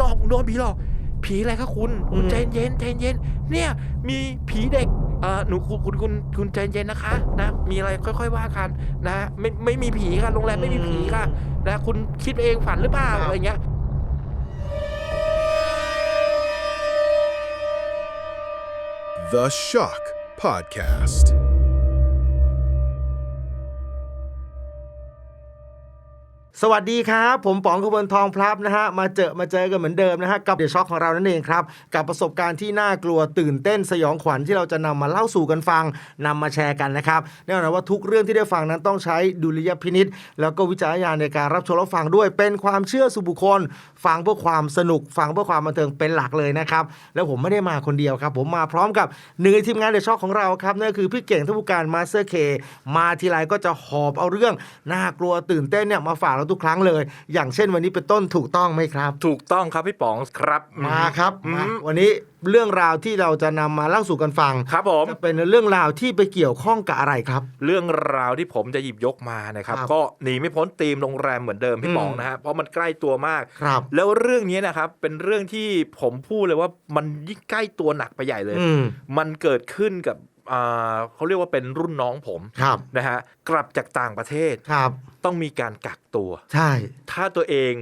หลอกโดนผีหลอก ผีอะไรคะคุณคุณอืมใจเย็นใจเย็น เนี่ย มีผีเด็กเออหนูคุณคุณคุณคุณใจเย็นนะคะนะ มีอะไรค่อยๆว่ากันนะไม่ไม่มีผีค่ะโรงแรมไม่มีผีค่ะนะคุณคิดเองฝันหรือเปล่าอะไรเงี้ย The Shock Podcast. สวัสดีครับ ผมป๋องขบวนทองพลับนะฮะมาเจอมาเจอกันเหมือนเดิมนะฮะกับเดอะช็อคของเรานั่นเองครับ กับประสบการณ์ที่น่ากลัวตื่นเต้นสยองขวัญที่เราจะนำมาเล่าสู่กันฟังนำมาแชร์กันนะครับแน่นอนว่าทุกเรื่องที่ได้ฟังนั้นต้องใช้ดุลยพินิษแล้วก็วิจารณญาณในการรับชมรับฟังด้วยเป็นความเชื่อส่วนบุคคล ฟังเพื่อความสนุกฟังเพื่อความบันเทิงเป็นหลักเลยนะครับแล้วผมไม่ได้มาคนเดียวครับผมมาพร้อมกับหนึ่งในทีมงานเดอะช็อคของเราครับนั่นคือพี่เก่งท่านผู้การมาสเตอร์เคมาทีไรก็จะหอบเอาเรื่องน่ากลัวตื่นเต้นเนี่ยมาฝากเราทุกครั้งเลย อย่างเช่นวันนี้เป็นต้นถูกต้องไหมครับ ถูกต้องครับพี่ป๋องครับมาครับอืมามวันนี้เรื่องราวที่เราจะนำมาเล่าสู่กันฟังครับผมจะเป็นเรื่องราวที่ไปเกี่ยวข้องกับอะไรครับ เรื่องราวที่ผมจะหยิบยกมานะครับครับก็หนีไม่พ้นธีมโรงแรมเหมือนเดิมพี่อืมป๋องนะฮะเพราะมันใกล้ตัวมากครับแล้วเรื่องนี้นะครับเป็นเรื่องที่ผมพูดเลยว่ามันยิ่งใกล้ตัวหนักไปใหญ่เลยอืมมันเกิดขึ้นกับอ่า เขาเรียกว่าเป็นรุ่นน้องผมครับนะฮะกลับจากต่างประเทศครับต้องมีการกักตัว ใช่ ถ้าตัวเอง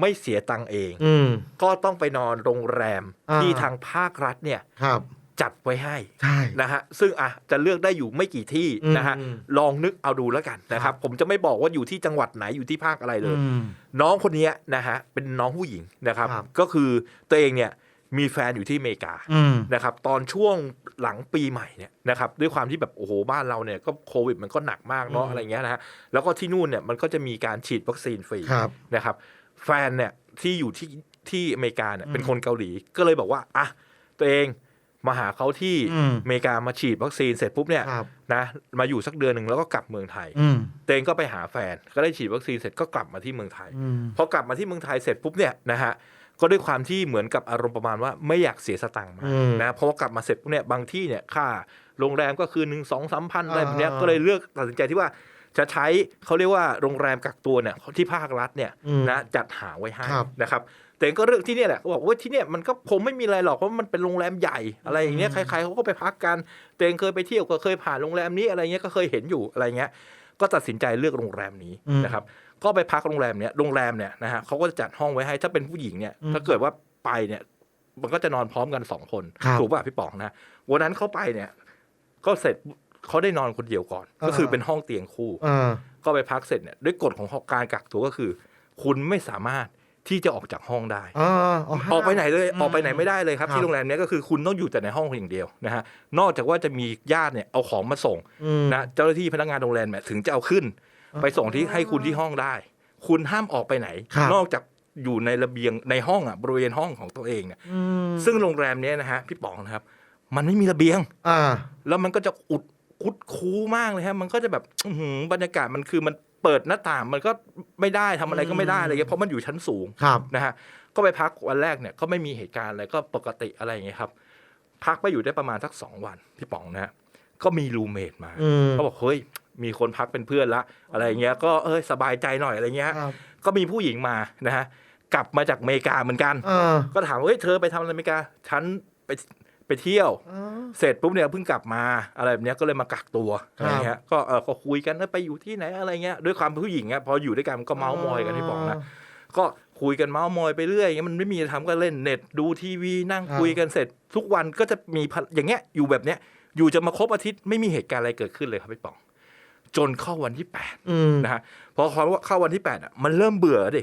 ไม่เสียตังค์เองอืมก็ต้องไปนอนโรงแรมอ่าที่ทางภาครัฐเนี่ยครับจัดไว้ให้ใช่นะฮะซึ่งอะจะเลือกได้อยู่ไม่กี่ที่อืมนะฮะอืมลองนึกเอาดูแล้วกันนะคครัรับบผมจะไม่บอกว่าอยู่ที่จังหวัดไหนอยู่ที่ภาคอะไรเลยอืมน้องคนเนี้ยนะฮะเป็นน้องผู้หญิงนะครับครับก็คือตัวเองเนี่ย มีแฟนอยู่ที่อเมริกาอืมนะครับตอนช่วงหลังปีใหม่เนี่ยนะครับด้วยความที่แบบโอ้โหบ้านเราเนี่ยก็โควิดมันก็หนักมากเนาะอืมอะไรเงี้ยนะฮะแล้วก็ที่นู่นเนี่ยมันก็จะมีการฉีดวัคซีนฟรีครับนะครับแฟนเนี่ยที่อยู่ที่ที่อเมริกาเนี่ยอืมเป็นคนเกาหลีก็เลยบอกว่าอะตัวเองมาหาเขาที่อืมอเมริกามาฉีดวัคซีนเสร็จปุ๊บเนี่ยครับนะมาอยู่สักเดือนหนึ่งแล้วก็กลับเมืองไทยอืมตัวเองก็ไปหาแฟนก็ได้ฉีดวัคซีนเสร็จก็กลับมาที่เมืองไทยอืมพอกลับมาที่เมืองไทยเสร็จปุ๊บเนี่ยนะฮะ ก็ด้วยความที่เหมือนกับอารมณ์ประมาณว่าไม่อยากเสียสตังค์มาอืมนะเพราะว่ากลับมาเสร็จปุ๊บเนี่ยบางที่เนี่ยค่าโรงแรมก็คือหนึ่งสองสามพันอะไรแบบเนี้ยอ่าก็เลยเลือกตัดสินใจที่ว่าจะใช้เขาเรียกว่าโรงแรมกักตัวเนี่ยที่ภาครัฐเนี่ยอืมนะจัดหาไว้ให้ครับนะครับ แต่ก็เลือกที่เนี่ยแหละก็บอกว่าที่เนี่ยมันก็คงไม่มีอะไรหรอกเพราะมันเป็นโรงแรมใหญ่อะไรอย่างเงี้ยอืใคมรๆเขาก็ไปพักกันตัวเองเคยไปเที่ยวก็เคยผ่านโรงแรมนี้อะไรเงี้ยก็เคยเห็นอยู่อะไรเงี้ยก็ตัดสินใจเลือกโรงแรมนี้อืมนะครับ ก็ไปพักโรงแรมเนี้ยโรงแรมเนี่ยนะฮะเขาก็จะจัดห้องไว้ให้ถ้าเป็นผู้หญิงเนี่ยอืมถ้าเกิดว่าไปเนี่ย มันก็จะนอนพร้อมกันสองคนครับถูกป่ะพี่ป๋องนะวันนั้นเขาไปเนี่ย ก็เสร็จเขาได้นอนคนเดียวก่อน ก็คือเป็นห้องเตียงคู่อ่าก็ไปพักเสร็จเนี่ยด้วยกฎของการกักตัวก็คือ คุณไม่สามารถที่จะออกจากห้องได้อ่าออกไปไหนเลยอืมออกไปไหนไม่ได้เลยครับครับที่โรงแรมเนี้ยก็คือคุณต้องอยู่แต่ในห้องอย่างเดียวนะฮะนอกจากว่าจะมีญาติเนี่ยเอาของมาส่งอืมนะเจ้าหน้าที่พนักงานโรงแรมเนี่ยถึงจะเอาขึ้นอ๋อ ไปส่งที่ให้คุณที่ห้องได้ คุณห้ามออกไปไหนครับนอกจากอยู่ในระเบียงในห้องอะบริเวณห้องของตัวเองเนี่ยอืมซึ่งโรงแรมเนี้ยนะฮะพี่ป๋องนะครับ มันไม่มีระเบียงอ่าแล้วมันก็จะอุดคุดคูมากเลยฮะมันก็จะแบบอื้อหือบรรยากาศมันคือมันเปิดหน้าต่างมันก็ไม่ได้ทำอะไรก็ไม่ได้อะไรเงี้ยเพราะมันอยู่ชั้นสูงครับนะฮะก็ไปพักวันแรกเนี่ยก็ไม่มีเหตุการณ์อะไรก็ปกติอะไรอย่างเงี้ยครับ พักไปอยู่ได้ประมาณสักสองวันพี่ป๋องนะฮะก็มีรูเมทมาอืมเขาบอกเฮ้ย มีคนพักเป็นเพื่อนละอะไรอย่างเงี้ยก็เอ้ยสบายใจหน่อยอะไรเงี้ยครับก็มีผู้หญิงมานะฮะกลับมาจากอเมริกาเหมือนกันอ่าก็ถามว่าเฮ้ยเธอไปทำอะไรอเมริกาฉันไปไปเที่ยวอ่าเสร็จปุ๊บเนี่ยเพิ่งกลับมาอะไรแบบเนี้ยก็เลยมากักตัวครับอะไรเงี้ยก็เออก็คุยกันเออไปอยู่ที่ไหนอะไรเงี้ยด้วยความเป็นผู้หญิงอะพออยู่ด้วยกันมันก็เมาส์มอยกันที่บอกนะก็คุยกันเมาส์มอยไปเรื่อยอย่างเงี้ยมันไม่มีอะไรทำก็เล่นเน็ตดูทีวีนั่งครับคุยกันเสร็จ ทุกวันก็จะมีพะอย่างเงี้ยอยู่แบบเนี้ยอยู่จะมาครบอาทิตย์ไม่มีเหตุการณ์อะไรเกิดขึ้นเลยครับพี่ป๋อง จนเข้าวันที่แปดอืมนะฮะพอเข้าวันที่แปดอะมันเริ่มเบื่อดิ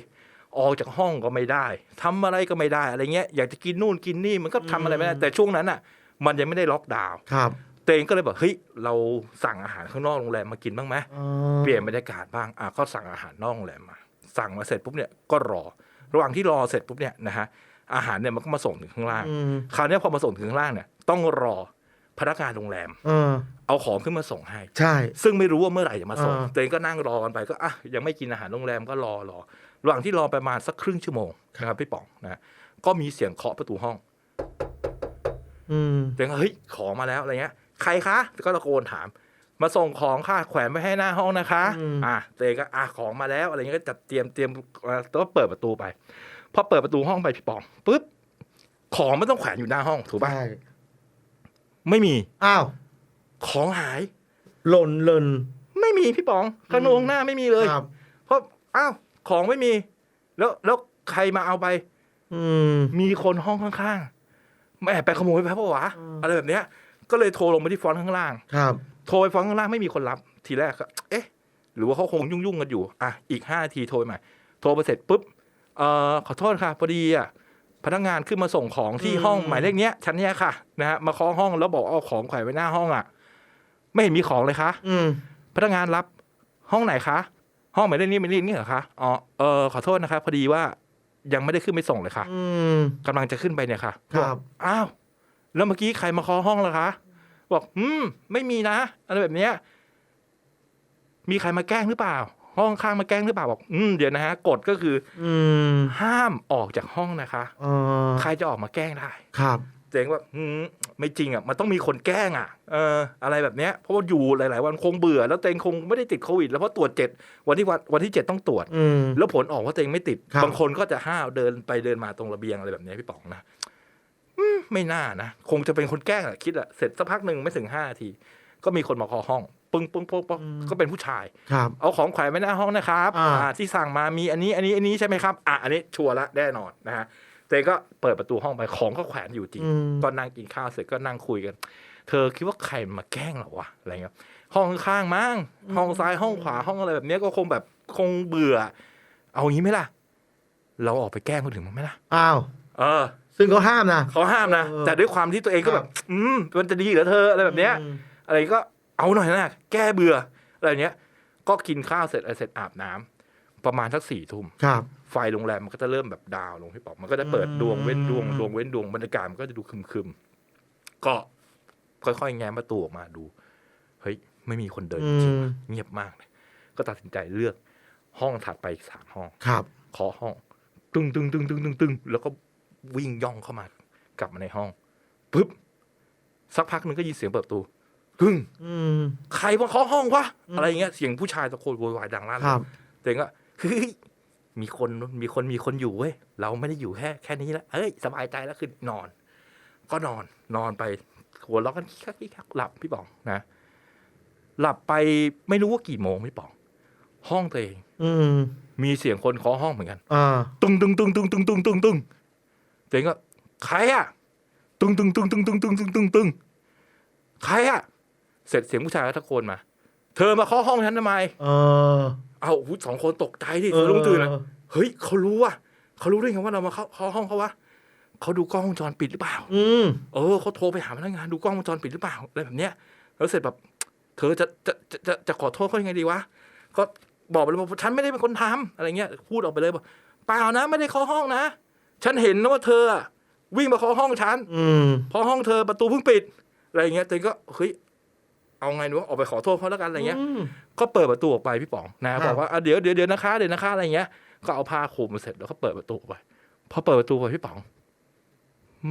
ออกจากห้องก็ไม่ได้ทำอะไรก็ไม่ได้อะไรเงี้ยอยากจะกินนู่นกินนี่มันก็ทำอะไรไม่ได้อืมแต่ช่วงนั้นอะ มันยังไม่ได้ล็อกดาวน์ครับเตวเองก็เลยบอกเฮ้ยเราสั่งอาหารข้างนอกโรงแรมมากินบ้างไหมอ่าเปลี่ยนบรรยากาศบ้างอะก็สั่งอาหารนอกโรงแรมมาสั่งมาเสร็จปุ๊บเนี่ยก็รอ ระหว่างที่รอเสร็จปุ๊บเนี่ยนะฮะอาหารเนี่ยมันก็มาส่งถึงข้างล่างอืมคราวเนี้ยพอมาส่งถึงข้างล่างเนี่ยต้องรอ พนักงานโรงแรมอ่าเอาของขึ้นมาส่งให้ ใช่ ซึ่งไม่รู้ว่าเมื่อไหร่จะมาส่งอ่าตัวเองก็นั่งรอกันไปก็อะยังไม่กินอาหารโรงแรมก็รอรอระหว่างที่รอประมาณสักครึ่งชั่วโมงนะครับพี่ป๋องนะก็มีเสียงเคาะประตูห้องอืมตัวเองก็เฮ้ยของมาแล้วอะไรเงี้ย ใครคะก็ตะโกนถาม มาส่งของค่ะแขวนไว้ให้หน้าห้องนะคะอืมอะตัวเองก็อะของมาแล้วอะไรเงี้ยก็จัดเตรียมเตรียมเอ่อก็เปิดประตูไปพอเปิดประตูห้องไปพี่ป๋องปุ๊บของมันต้องแขวนอยู่หน้าห้องถูกป่ะใช่ ไม่มีอ้าวของหายหล่นหล่นไม่มีพี่ป๋องข้างโนข้างหน้าไม่มีเลยครับเพราะอ้าวของไม่มี แล้วแล้วใครมาเอาไป อืม มีคนห้องข้างๆมาแอบไปขโมยไปเพราะวะอืม อะไรแบบเนี้ย ก็เลยโทรลงไปที่ฟรอนต์ข้างล่าง ครับ โทรไปฟรอนต์ข้างล่างไม่มีคนรับ ทีแรกก็เอ๊ะ หรือว่าเขาคงยุ่งๆกันอยู่ อะ อีกห้านาทีโทรไปใหม่ โทรไปเสร็จปุ๊บเอ่อขอโทษค่ะ พอดีอะ พนักงานขึ้นมาส่งของที่อืมห้องหมายเลขเนี้ยชั้นเนี้ยค่ะนะฮะมาเคาะห้องแล้วบอกเอาของแขวนไว้หน้าห้องอะ ไม่เห็นมีของเลยคะอืมพนักงานรับห้องไหนคะ ห้องหมายเลขนี้หมายเลขนี้เหรอคะอ๋อเออขอโทษนะคะพอดีว่ายังไม่ได้ขึ้นไปส่งเลยค่ะอืม กำลังจะขึ้นไปเนี่ยค่ะครับ อกอ้าวแล้วเมื่อกี้ใครมาเคาะห้องล่ะคะ บอกอืมไม่มีนะอะไรแบบเนี้ยมีใครมาแกล้งหรือเปล่า ห้องข้างมาแกล้งหรือเปล่าบอกอืมเดี๋ยวนะฮะกฎก็คืออืมห้ามออกจากห้องนะคะเออใครจะออกมาแกล้งได้ครับเจ๋งว่าอืมไม่จริงอะมันต้องมีคนแกล้งอะเอออะไรแบบเนี้ยเพราะว่าอยู่หลาย ๆ วันคงเบื่อ แล้วเตงคงไม่ได้ติดโควิด แล้วเพราะตรวจเจ็ดวันที่วันวันที่เจ็ดต้องตรวจอืมแล้วผลออกว่าตัวเองไม่ติดครับบางคนก็จะห้าวเดินไปเดินมาตรงระเบียงอะไรแบบนี้พี่ป๋องนะอืมไม่น่านะ คงจะเป็นคนแกล้งอะคิดอะเสร็จสักพักหนึ่งไม่ถึงห้านาที ก็มีคนมาเคาะห้อง ปึ้งปึ้งปึ้งปึ้งก็เป็นผู้ชาย ครับ เอาของแขวนไว้หน้าห้องนะครับอ่า อ่าที่สั่งมามีอันนี้อันนี้อันนี้ใช่ไหมครับอะอันนี้ชัวร์ละแน่นอนนะฮะตัวเองก็เปิดประตูห้องไปของก็แขวนอยู่จริง อืม ก็นั่งกินข้าวเสร็จก็นั่งคุยกัน เธอคิดว่าใครมาแกล้งเหรอวะอะไรเงี้ยห้องข้างๆมั้งห้องซ้ายห้องขวาห้องอะไรแบบเนี้ยก็คงแบบคงเบื่อ เอางี้ไหมล่ะ เราออกไปแกล้งคนอื่นมั้งไหมล่ะ อ้าว เออ ซึ่งเขาห้ามนะ เขาห้ามนะ เออแต่ด้วยความที่ตัวเองก็แบบ อืม มันจะดีเหรอเธออะไรแบบเนี้ย อืม อะไรก็ เอาหน่อยนะแก้เบื่ออะไรเนี้ย ก็กินข้าวเสร็จอะไรเสร็จอาบน้ำประมาณสักสี่ทุ่มครับไฟโรงแรมมันก็จะเริ่มแบบดาวน์ลงพี่ป๋องมันก็จะเปิดอืมดวงเว้นดวงดวงเว้นดวงบรรยากาศมันก็จะดูครึมๆก็ค่อยๆแง้มประตูออกมาดู เฮ้ย ไม่มีคนเดินอืจริงมๆเงียบมากเลยก็ตัดสินใจเลือกห้องถัดไปอีกสามห้องครับเคาะห้อง ตึงตึงตึงตึงตึงตึงแล้วก็วิ่งย่องเข้ามากลับมาในห้องปึ๊บสักพักหนึ่งก็ยินเสียงเปิดประตู กึ้งอืมใครมาเคาะห้องวะอืมอะไรเงี้ยเสียงผู้ชายตะโกนโวยวายดังลั่นครับเองก็เฮ้ยมีคนมีคนมีคนอยู่เว้ยเราไม่ได้อยู่แค่แค่นี้แล้วเอ้ยสบายใจแล้วคือนอน ก็นอนนอนไปหัวเราะกันคิกคักคิกคักหลับพี่ป๋องนะหลับไปไม่รู้ว่ากี่โมงพี่ป๋อง ห้องตัวเอง อืมมีเสียงคนเคาะห้องเหมือนกันอ่าตึงตึงตึงตึงตึงตึงตึงตึงตัวเองก็ใครอะตึงตึงตึงตึงตึงตึงตึงตึงตึงใครอะ เสร็จเสียงผู้ชายก็ตะโกนมา เธอมาเคาะห้องฉันทำไม เออ เอาหูสองคนตกใจดิสะดุ้งตื่นเลยเออเฮ้ยเขารู้ว่ะเขารู้ได้ไงว่าเรามาเข้าเข้าห้องเขาวะเขาดูกล้องวงจรปิดหรือเปล่า อืม เออเขาโทรไปหาพนักงานดูกล้องวงจรปิดหรือเปล่าอะไรแบบเนี้ยแล้วเสร็จแบบ เธอจะจะจะจะจะขอโทษเขายังไงดีวะก็บอกไปเลยว่าฉันไม่ได้เป็นคนทำอะไรเงี้ยพูดออกไปเลยบอกเปล่านะ ไม่ได้เคาะห้องนะ ฉันเห็นนะว่าเธออะวิ่งมาเคาะห้องฉันอืม เพราะห้องเธอประตูเพิ่งปิดอะไรเงี้ยเธอก็เฮ้ย เอาไงดีวะออกไปขอโทษเขาแล้วกันอะไรเงี้ยมก็เปิดประตูออกไปพี่ป๋องนะครับบอกว่าอะเดี๋ยวเดี๋ยวเดี๋ยวนะคะเดี๋ยวนะคะอะไรเงี้ย ก็เอาผ้าคลุมมาเสร็จแล้วก็เปิดประตูออกไปพอเปิดประตูไปพี่ป๋อง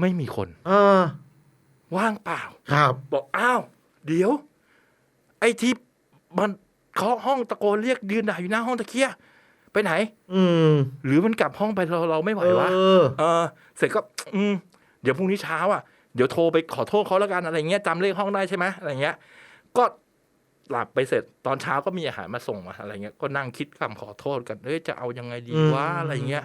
ไม่มีคนเออว่างเปล่า ครับ บอกอ้าว เดี๋ยว ไอ้ที่มันเคาะห้องตะโกนเรียกยืนด่าอยู่หน้าห้องตะเคียไปไหน อืม หรือมันกลับห้องไปเราเราไม่ไหววะเออเออ เสร็จก็ อืม เดี๋ยวพรุ่งนี้เช้าอะเดี๋ยวโทรไปขอโทษเขาแล้วกันอะไรเงี้ยจำเลขห้องได้ใช่ไหมอะไรเงี้ย ก็หลับไปเสร็จตอนเช้าก็มีอาหารมาส่งมาอะไรเงี้ยก็นั่งคิดคำขอโทษกันเอ้ยจะเอายังไงดีวะอะไรเงี้ย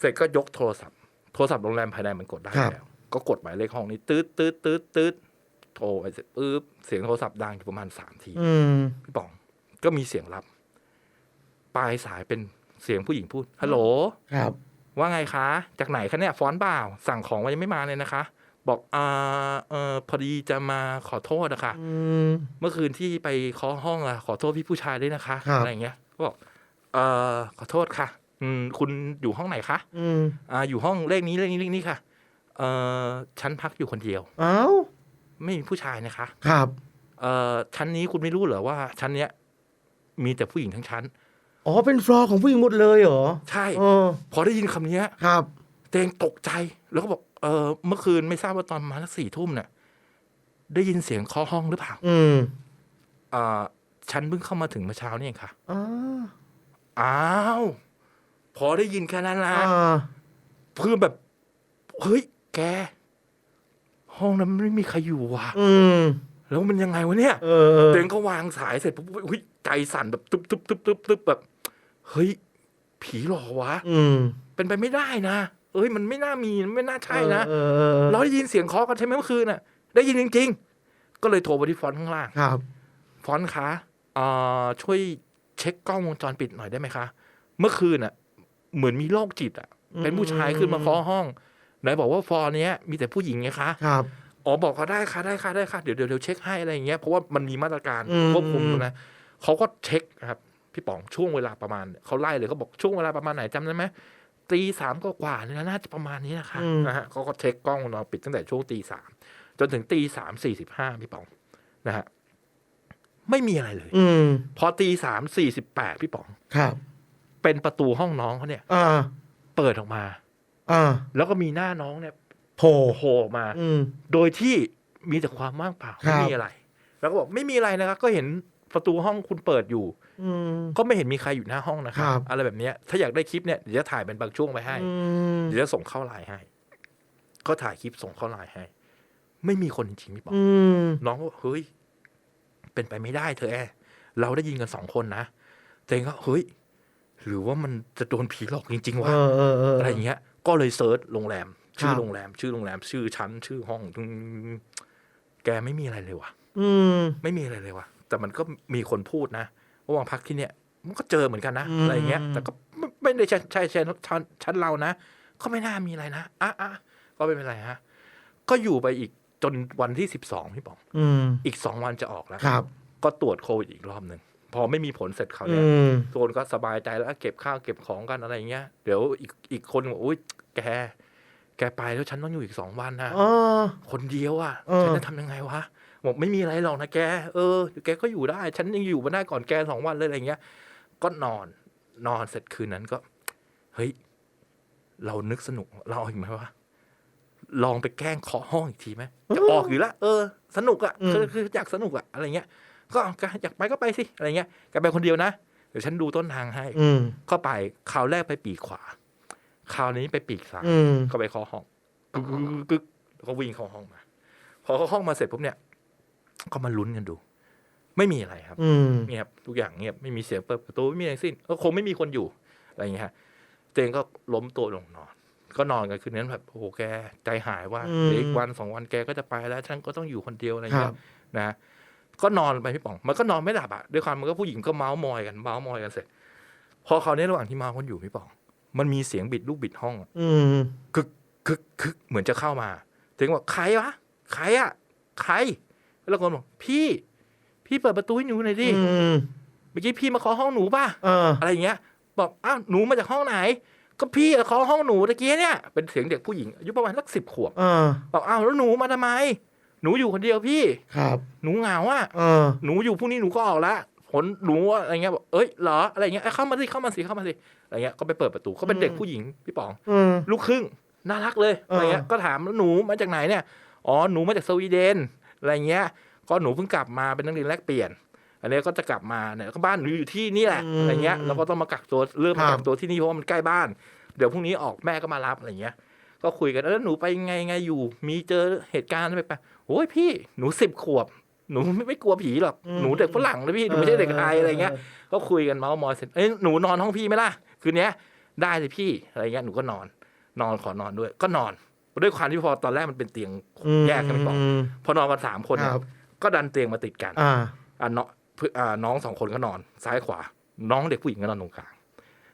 เสร็จก็ยกโทรศัพท์ โทรศัพท์โรงแรมภายในมันกดได้ครับแล้วก็กดหมายเลขห้องนี้ตืดตืดตืดตืดโทรไปเสร็จปุ๊บเสียงโทรศัพท์ดังอยู่ประมาณสามทีอืมพี่ป๋อง ก็มีเสียงรับ ปลายสายเป็นเสียงผู้หญิงพูดฮัลโหลครับ ว่าไงคะ จากไหนคะเนี่ยฟอนต์เปล่าสั่งของมายังไม่มาเลยนะคะ บอกอ่าเออพอดีจะมาขอโทษนะคะอืมเมื่อคืนที่ไปเคาะห้องอะขอโทษพี่ผู้ชายด้วยนะคะครับอะไรอย่างเงี้ยก็บอกเออขอโทษค่ะ อืมคุณอยู่ห้องไหนคะอืมอ่าอยู่ห้องเลขนี้เลขนี้เลขนี้ค่ะ เอ่อชั้นพักอยู่คนเดียวเอ้าไม่มีผู้ชายนะคะ ครับ เอ่อชั้นนี้คุณไม่รู้เหรอว่า ชั้นเนี้ยมีแต่ผู้หญิงทั้งชั้นอ๋อเป็นฟลอร์ของผู้หญิงหมดเลยเหรอใช่เออพอได้ยินคำเนี้ยครับเตงตกใจแล้วก็บอก เออเมื่อคืนไม่ทราบว่าตอนประมาณสักสี่ทุ่มเนี่ยได้ยินเสียงเคาะห้องหรือเปล่า อืมอ่าฉันเพิ่งเข้ามาถึงเมื่อเช้านี่เองค่ะอ๋ออ้าวพพอได้ยินแค่นั้นนะอ่าเพื่อนแบบเฮ้ย แก ห้องนั้นไม่มีใครอยู่ว่ะอืมแล้วมันยังไงวะเนี่ยเออเออเต็งก็วางสายเสร็จปุ๊บเฮ้ยใจสั่นแบบตึ๊บตึ๊บตึ๊บตึ๊บตึ๊บแบบ เฮ้ย ผีหลอกวะอืมเป็นไปไม่ได้นะ เอ้ยมันไม่น่ามีมันไม่น่าใช่นะเออเออเออเราได้ยินเสียงเคาะกันใช่ไหมเมื่อคืนน่ะ ได้ยินจริง ๆ ก็เลยโทรไปที่ฟอนต์ข้างล่างครับ ฟอนต์คะเอ่อช่วยเช็คกล้องวงจรปิดหน่อยได้ไหมคะ เมื่อคืนอะ เหมือนมีโรคจิตอะ เป็นผู้ชายขึ้นมาเคาะห้องไหนบอกว่าฟอร์เนี้ยมีแต่ผู้หญิงไงคะครับอ๋อบอกเขาได้ค่ะได้ค่ะได้ค่ะเดี๋ยวเดี๋ยวเดี๋ยวเช็คให้อะไรอย่างเงี้ยเพราะว่ามันมีมาตรการอืมควบคุมนะเขาก็เช็คนะครับ พี่ป๋องช่วงเวลาประมาณเขาไล่เลยเขาบอกช่วงเวลาประมาณไหนจำได้ไหม ตีสามก็กว่าๆเนี่ยนะน่าจะประมาณนี้นะคะนะฮะเขาก็เช็คกล้องวงจรปิดตั้งแต่ช่วงตีสามจนถึงตีสามสี่สิบห้าพี่ป๋องนะฮะไม่มีอะไรเลย อืมพอตีสามสี่สิบแปดพี่ป๋องครับ เป็นประตูห้องน้องเขาเนี่ยอ่าเปิดออกมาอ่าแล้วก็มีหน้าน้องเนี่ยโผล่โผล่ออกมา อืมโดยที่มีแต่ความว่างเปล่าครัไม่บมีอะไร แล้วก็บอกไม่มีอะไรนะครับก็เห็น ประตูห้องคุณเปิดอยู่ อืม ก็ไม่เห็นมีใครอยู่หน้าห้องนะครัครับ อะไรแบบเนี้ยถ้าอยากได้คลิปเนี่ยเดี๋ยวจะถ่ายเป็นบางช่วงไปให้ อืมเดี๋ยวจะส่งเข้าไลน์ให้ ก็ถ่ายคลิปส่งเข้าไลน์ให้ ไม่มีคนจริงๆพี่ปองอืม น้องก็บอกเฮ้ย เป็นไปไม่ได้เธอแอร์เราได้ยินกันสองคนนะแต่เองก็เฮ้ย หรือว่ามันจะโดนผีหลอกจริงๆเอวะอเออเออ อะไรอย่างเงี้ย ก็เลยเซิร์ชโรงแรม ชื่คอรับโรงแรม ชื่อโรงแรม ชื่อชั้น ชื่อห้องอืมแกไม่มีอะไรเลยว่ะอืม ไม่มีอะไรเลยว่ะ แต่มันก็มีคนพูดนะว่าวังพักที่เนี่ยมันก็เจอเหมือนกันนะอืมอะไรอย่างเงี้ย แต่ก็ไม่ไม่ได้ใช่ใช่ใช่ชั้นชั้นเรานะ ก็ไม่น่ามีอะไรนะอะอะก็ไม่เป็นไรฮะ ก็อยู่ไปอีกจนวันที่สิบสองพี่ป๋องอืมอีกสองวันจะออกแล้วครับ ก็ตรวจโควิดอีกรอบหนึ่งพอไม่มีผลเสร็จเขาวอืเนี่ยมทุกคนก็สบายใจแล้วเก็บข้าวเก็บของกันอะไรอย่างเงี้ย เดี๋ยวอีกอีกคนบอกอุ้ยแก แกไปแล้วฉันต้องอยู่อีกสองวันนะอ๋อคนเดียวอะเออฉันจะทำยังไงวะ บอกไม่มีอะไรหรอกนะแก เออเดี๋ยวแกก็อยู่ได้ ฉันยังอยู่มาได้ก่อนแกสองวันเลยอะไรเงี้ย ก็นอน นอนเสร็จคืนนั้นก็ เฮ้ย เรานึกสนุก เราเอาอีกไหมวะ ลองไปแกล้งเคาะห้องอีกทีไหมจะออกอยู่ละเออ สนุกอะคือคืออยากสนุกอะ อะไรเงี้ย ก็เอาอยากไปก็ไปสิ อะไรเงี้ยแกไปคนเดียวนะ เดี๋ยวฉันดูต้นทางให้ อืมเข้าไป คราวแรกไปปีกขวา คราวนี้ไปปีกซ้ายอืมก็ไปเคาะห้องกึกกึกกึกแล้วก็วิ่งเข้าห้องมา พอเข้าห้องมาเสร็จปุ๊บเนี่ย ก็มาลุ้นกันดู ไม่มีอะไรครับอืมเงียบทุกอย่างเงียบไม่มีเสียงเปิดประตูไม่มีอะไรทั้งสิ้นก็คงไม่มีคนอยู่อะไรอย่างเงี้ยฮะเจงก็ล้มตัวลงนอน ก็นอนกันคืนนั้นแบบโอ้โหแกใจหายว่าอืมเดี๋ยวอีกวันสองวันแกก็จะไปแล้วฉันก็ต้องอยู่คนเดียวอะไรคเงี้รัยบนะก็นอนไปพี่ป๋อง มันก็นอนไม่หลับอะด้วยความมันก็ผู้หญิงก็เมาส์มอยกันเมาส์มอยกันเสร็จ พอเขาวนี้ระหว่างที่เมาส์กันอยู่พี่ป๋อง มันมีเสียงบิดลูกบิดห้องอะอืมคึกคึกคึกเหมือนจะเข้ามาถึงบอกใครวะใครอะใคร แล้วคนบอกพี่ พี่เปิดประตูให้หนูหน่อยดิอืมเมื่อกี้พี่มาเคาะห้องหนูป่ะเอออะไรอย่างเงี้ย บอกอ้าวหนูมาจากห้องไหน ก็พี่เคาะห้องหนูตะกี้เนี่ยเป็นเสียงเด็กผู้หญิงอายุประมาณสักสิบขวบเออบอกอ้าวแล้วหนูมาทำไม หนูอยู่คนเดียวพี่ครับ หนูเหงาอะเออหนูอยู่พรุ่งนี้หนูก็ออกแล้วผลหนูอะไรเงี้ยบอกเอ้ยเหรออะไรเงี้ยเอ้ยเข้ามาสิเข้ามาสิเข้ามาสิอะไรเงี้ยก็ไปเปิดประตูก็เป็นเด็กผู้หญิงพี่ป๋องอืมลูกครึ่งน่ารักเลยเออออะไรเงี้ยก็ถามแล้วหนูมาจากไหนเนี่ยอ๋อหนูมาจากสวีเดน อะไรเงี้ย ก็หนูเพิ่งกลับมาเป็นนักเรียนแลกเปลี่ยน อันนี้ก็จะกลับมาเนี่ยก็บ้านหนูอยู่ที่นี่แหละอะไรเงี้ยแล้วก็ต้องมากักตัวเริ่มมากักตัวที่นี่เพราะว่ามันใกล้บ้าน เดี๋ยวพรุ่งนี้ออกแม่ก็มารับอะไรเงี้ย ก็คุยกันเออหนูไปไงไงอยู่ มีเจอเหตุการณ์อะไรไปะโอ้ยพี่หนูสิบขวบหนูไม่ไม่กลัวผีหรอก หนูเด็กฝรั่งนะพี่ หนูไม่ใช่เด็กไทยอะไรเงี้ย ก็คุยกันเมาส์มอยเสร็จ เอ้ย หนูนอนห้องพี่ไหมล่ะ คืนเนี้ยได้เลยพี่ อะไรเงี้ย หนูก็นอน นอนขอนอนด้วย ก็นอน ด้วยความที่พอตอนแรกมันเป็นเตียงแยกกันไม่บอกมพอนอนกันสามคนเนี่ยครับก็ดันเตียงมาติดกันอ่าอะเนาะเพื่ออ่าน้องสองคนก็นอนซ้ายขวา น้องเด็กผู้หญิงก็นอนตรงกลาง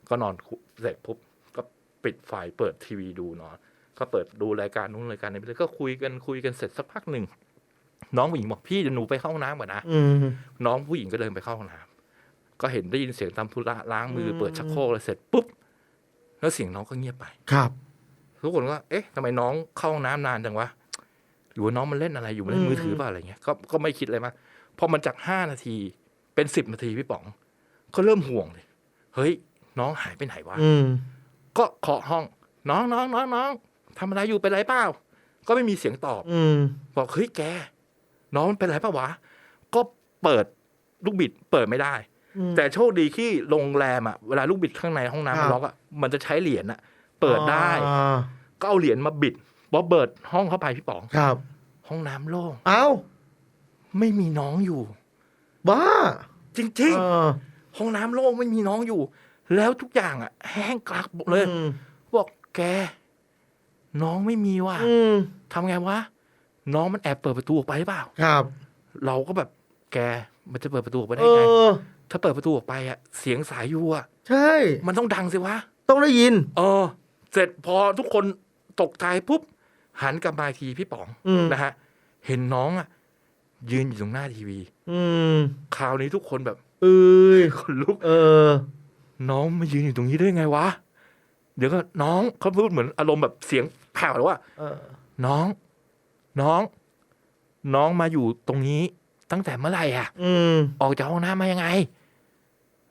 ก็นอนคุเสร็จปุ๊บก็ปิดไฟเปิดทีวีดูนอนก็เปิดดูรายการนู้นรายการนี้ไปเลยก็คุยกันคุยกันเสร็จสักพักหนึ่งน้องผู้หญิงบอกพี่เดี๋ยวหนูไปเข้าห้องน้ำก่อนนะอืมน้องผู้หญิงก็เดินไปเข้าห้องน้ำก็เห็นได้ยินเสียงทำธุระล้างมืออมเปิดชักโครกเลยเสร็จปุ๊บแล้วเสียงน้องก็เงียบไปครับ ทุกคนก็เอ๊ะทำไมน้องเข้าห้องน้ำนานจังวะหรือว่าน้องมันเล่นอะไรอยู่มันเล่นมือถือเปล่าอะไรเงี้ยก็ก็ไม่คิดอะไรมากพอมันจากห้านาทีเป็นสิบนาทีพี่ป๋อง ก็เริ่มห่วงเลยเฮ้ย น้องหายไปไหนวะอืมก็เคาะห้อง น้องน้องน้องน้องทำอะไรอยู่เป็นไรเปล่าก็ไม่มีเสียงตอบ อืมบอกเฮ้ยแก น้องมันเป็นไรปะวะ ก็เปิดลูกบิดเปิดไม่ได้อืมแต่โชคดีที่โรงแรมอะเวลาลูกบิดข้างในห้องน้ำครัมันบล็อกอะมันจะใช้เหรียญอะ เปิดได้อ่าก็เอาเหรียญมาบิดพอเปิดห้องเข้าไปพี่ป๋องครับ ห้องน้ำโล่งเอ้าไม่มีน้องอยู่ บ้า จริงเออๆห้องน้ำโล่งไม่มีน้องอยู่ แล้วทุกอย่างอะ แห้งกลักหมดเลยอืมบอกแก น้องไม่มีว่ะอืมทำไงวะน้องมันแอบเปิดประตูออกไปหรือเปล่า ครับ เราก็แบบแกมันจะเปิดประตูออกไปเอได้ไงอถ้าเปิดประตูออกไปอะ เสียงสายยูอะใช่ มันต้องดังสิวะ ต้องได้ยิน เออ เสร็จพอทุกคนตกใจปุ๊บหันกลับมาอีกทีพี่ป๋องอืมนะฮะเห็นน้องอะ ยืนอยู่ตรงหน้าทีวี อืมคราวนี้ทุกคนแบบ เอ้ยคนลุก เออ น้องมายืนอยู่ตรงนี้ได้ไงวะ เดี๋ยวก็น้องเขาพูดเหมือนอารมณ์แบบเสียงแผ่วเลยว่าเออน้อง น้อง น้องมาอยู่ตรงนี้ตั้งแต่เมื่อไหร่อะ อืมออกจากห้องน้ำมายังไง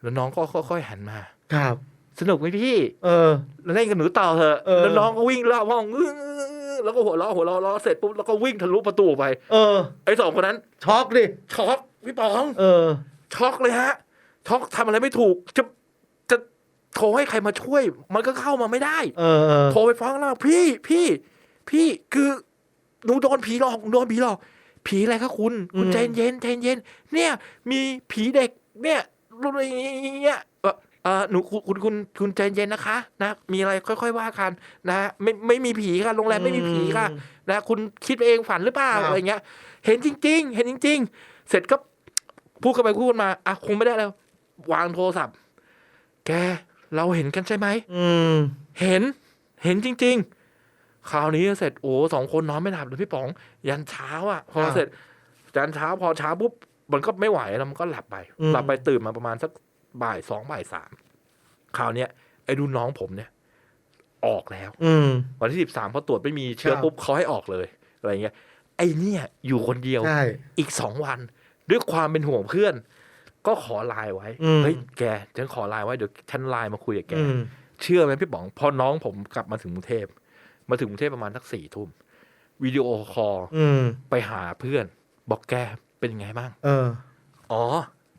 แล้วน้องก็ค่อยๆหันมา ครับ สนุกไหมพี่ เออแล้วเล่นกับหนูต่อเถอะเออ แล้วน้องก็วิ่งรอบห้องอื้อแล้วก็หัวเราะหัวเราะล้อเสร็จปุ๊บแล้วก็วิ่งทะลุประตูออกไปเออ ไอ้สองคนนั้นช็อกดิช็อกพี่ป๋อง เออ ช็อกเลยฮะ ช็อกทำอะไรไม่ถูก จะจะโทรให้ใครมาช่วย มันก็เข้ามาไม่ได้ เออเออ โทรไปฟ้องแล้วพี่พี่พี่คือหนูโดนผีหลอกหนูโดนผีหลอก ผีอะไรคะคุณ คุณใจเย็นใจเย็นเนี่ย มีผีเด็กเนี่ยรูปอะไรอย่างเงี้ย เอ่อเออหนูคุณคุณคุณคุณใจเย็นนะคะนะมีอะไรค่อย ๆว่ากันนะไม่ไม่มีผีค่ะโรงแรมไม่มีผีค่ะนะคุณคิดเองฝันหรือเปล่าครับอะไรเงี้ย เห็นจริง ๆ เห็นจริง ๆ เสร็จก็พูดกันไปพูดมาอะคงไม่ได้แล้ว วางโทรศัพท์ แกเราเห็นกันใช่ไหมอืมเห็น เห็นจริง ๆ คราวนี้เสร็จโอ้สองคนนอนไม่หลับเลยพี่ป๋อง ยันเช้าอะ พอครับเสร็จยันเช้าพอเช้าปุ๊บมันก็ไม่ไหวแล้วมันก็หลับไปอืมหลับไปตื่นมาประมาณสัก บ่ายสองบ่ายสามคราวเนี้ยไอ้รุ่นน้องผมเนี่ย ออกแล้ว อืมวันที่สิบสามพอตรวจไม่มีเชื้อครับปุ๊บเขาให้ออกเลยอะไรเงี้ย ไอ้เนี่ย อยู่คนเดียวใช่อีกสองวัน ด้วยความเป็นห่วงเพื่อน ก็ขอไลน์ไว้อืม เฮ้ยแกฉันขอไลน์ไว้เดี๋ยวฉันไลน์มาคุยกับแก อืม เชื่อไหมพี่ป๋องพอน้องผมกลับมาถึงกรุงเทพมาถึงกรุงเทพประมาณสักสี่ทุ่มวิดีโอคอลอืม ไปหาเพื่อน บอกแกเป็นยังไงบ้าง เออ อ๋อ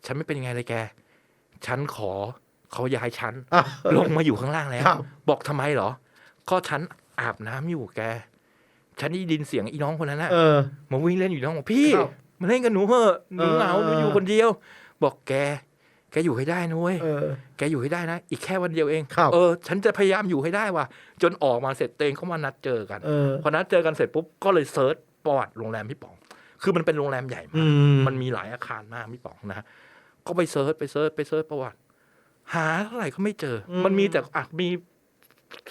ฉันไม่เป็นยังไงเลยแก ฉันขอเขาย้ายฉันอะลงมาอยู่ข้างล่างแล้วครับบอกทำไมเหรอ ก็ฉันอาบน้ำอยู่แก ฉันได้ยินเสียงอีน้องคนนั้นนะเออมาวิ่งเล่นอยู่น้องบอกพี่ครับมาเล่นกับหนูเหอะหนูเหงาเออหนูอยู่คนเดียว บอกแก แกอยู่ให้ได้นุ้ยเออแกอยู่ให้ได้นะ อีกแค่วันเดียวเองครับเออ ฉันจะพยายามอยู่ให้ได้ว่ะ จนออกมาเสร็จเตงเขามานัดเจอกันเออพอนัดเจอกันเสร็จปุ๊บก็เลยเซิร์ชประวัติโรงแรมพี่ป๋อง คือมันเป็นโรงแรมใหญ่อืมากมมันมีหลายอาคารมากพี่ป๋องนะ ก็ไปเซิร์ชไปเซิร์ชไปเซิร์ชประวัติ หาเท่าไหร่ก็ไม่เจออมมันมีแต่อะมี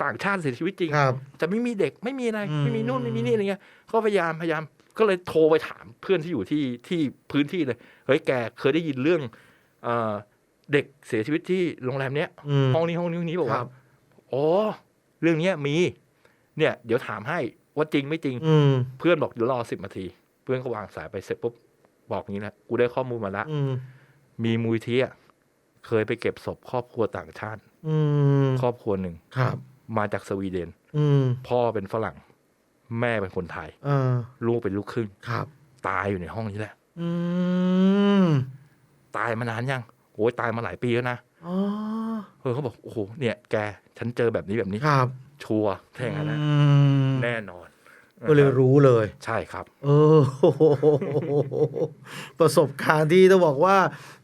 ต่างชาติเสียชีวิตจริงครับแต่ไม่มีเด็กไม่มีอะไรอืมไม่มีนู่นไม่มีนี่อะไรเงี้ย ก็พยายามพยายามก็เลยโทรไปถามเพื่อนที่อยู่ที่ที่พื้นที่เลยเฮ้ยแกเคยได้ยินเรื่องเอ่อเด็กเสียชีวิตที่โรงแรมเนี้ยอืมห้องนี้ห้องนี้ห้องนี้บอกคว่ารับอ๋อเรื่องเนี้ยมี เนี่ย เดี๋ยวถามให้ว่าจริงไม่จริง อืมเพื่อนบอกเดี๋ยวรอสิบนาที เพื่อนก็วางสายไปเสร็จปุ๊บบอกอย่างนี้นะกูได้ข้อมูลมาละอื มมีมูลที่อะเคยไปเก็บศพครอบครัวต่างชาติ อืมครอบครัวหนึ่งครับ มาจากสวีเดน อืมพ่อเป็นฝรั่ง แม่เป็นคนไทย เออลูกเป็นลูกครึ่ง ครับ ตายอยู่ในห้องนี้แหละ อืมตายมานานยังโอ้ยตายมาหลายปีแล้วนะอ๋อเออเขาบอกโอ้โหเนี่ย แก ฉันเจอแบบนี้แบบนี้ ครับชัวร์ถ้าอย่างนั้นนะอืมแน่นอน ก็เลยรู้เลย ใช่ครับ เออ ประสบการณ์ที่ต้องบอกว่า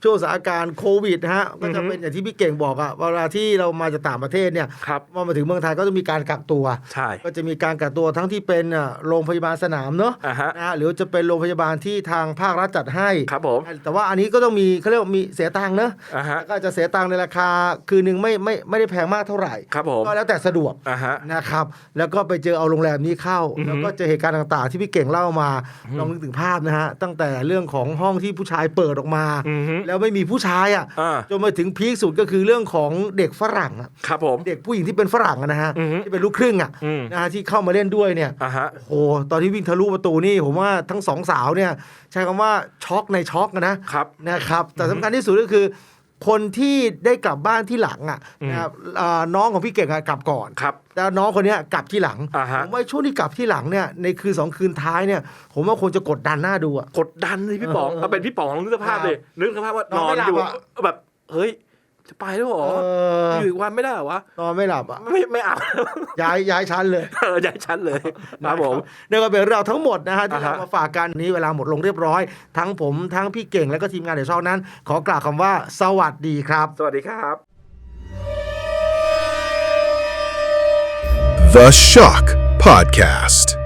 ช่วงสถานการณ์โควิดนะฮะก็จะอือฮึเป็นอย่างที่พี่เก่งบอกอะเวลาที่เรามาจากต่างประเทศเนี่ยครับมามาถึงเมืองไทยก็จะมีการกักตัวใช่ก็จะมีการกักตัวทั้งที่เป็นอะโรงพยาบาลสนามเนอะอะฮะนะฮะหรือจะเป็นโรงพยาบาลที่ทางภาครัฐจัดให้ครับผมแต่ว่าอันนี้ก็ต้องมีเขาเรียกว่ามีเสียตังค์เนอะอะฮะแล้วก็จะเสียตังค์ในราคาคืนหนึ่งไม่ไม่ไม่ได้แพงมากเท่าไหร่ครับผมก็แล้วแต่สะดวกอะฮะนะครับ แล้วก็ไปเจอเอาโรงแรมนี้เข้าอือฮึแล้วก็เจอเหตุการณ์ต่างๆ ที่พี่เก่งเล่ามาอืมลองนึกถึงภาพนะฮะ ตั้งแต่เรื่องของห้องที่ผู้ชายเปิดออกมาอือฮึแล้วไม่มีผู้ชายอะอ่าจนมาถึงพีคสุดก็คือเรื่องของเด็กฝรั่งอะครับผมเด็กผู้หญิงที่เป็นฝรั่งอะนะฮะอือฮึที่เป็นลูกครึ่งอะอืมนะฮะที่เข้ามาเล่นด้วยเนี่ยอะฮะโอ้โหตอนที่วิ่งทะลุประตูนี่ผมว่าทั้งสองสาวเนี่ยใช้คำว่าช็อกในช็อกอะนะครับนะครับแต่สำคัญที่สุดก็คือ คนที่ได้กลับบ้านที่หลังอะอืมนะครับอ่าน้องของพี่เก่งอะกลับก่อนครับแต่น้องคนเนี้ยกลับที่หลังอ่าฮะผมว่าช่วงที่กลับที่หลังเนี่ยในคืนสองคืนท้ายเนี่ยผมว่าคนจะกดดันหน้าดูอะกดดันเลยพี่ป๋องเออเอาเป็นพี่ป๋องลองนึกสภาพเลยนึกสภาพว่านนออนนไม่หลับอยู่อะแบบเฮ้ย จะไปแล้วเหรอเอออยู่อีกวันไม่ได้เหรอวะ นอนไม่หลับอะ ไม่ไม่เอา ย้ายย้ายชั้นเลย เออย้ายชั้นเลยครับผมนี่ก็เป็นเรื่องราวทั้งหมดนะฮะที่อ่าฮะนำมาฝากกันนี้เวลาหมดลงเรียบร้อย ทั้งผมทั้งพี่เก่งและก็ทีมงานเดชช่องนั้น ขอกล่าวคำว่าสวัสดีครับ สวัสดีครับ The Shock Podcast.